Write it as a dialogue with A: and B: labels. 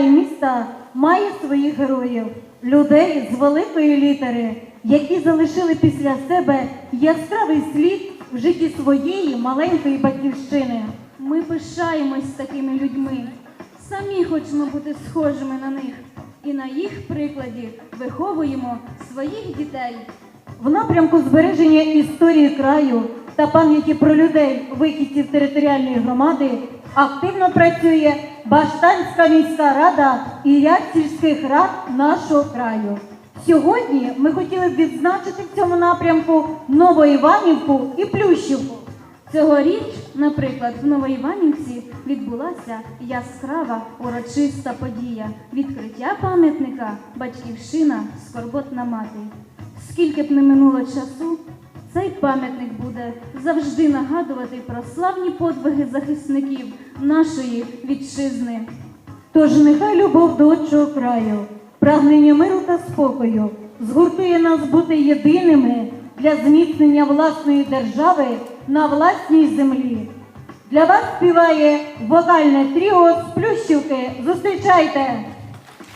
A: міста має своїх героїв, людей з великої літери, які залишили після себе яскравий слід в житті своєї маленької батьківщини.
B: Ми пишаємось такими людьми. Самі хочемо бути схожими на них. І на їх прикладі виховуємо своїх дітей.
A: В напрямку збереження історії краю та пам'яті про людей вихідців територіальної громади активно працює Баштанська міська рада і ряд сільських рад нашого краю. Сьогодні ми хотіли б відзначити в цьому напрямку Новоіванівку і Плющівку.
B: Цьогоріч, наприклад, в Новоіванівці відбулася яскрава урочиста подія відкриття пам'ятника Батьківщина Скорботна мати. Скільки б не минуло часу, цей пам'ятник буде завжди нагадувати про славні подвиги захисників нашої вітчизни.
A: Тож нехай любов до отчого краю, прагнення миру та спокою згуртує нас бути єдиними для зміцнення власної держави на власній землі. Для вас співає вокальне тріо з Плющівки. Зустрічайте!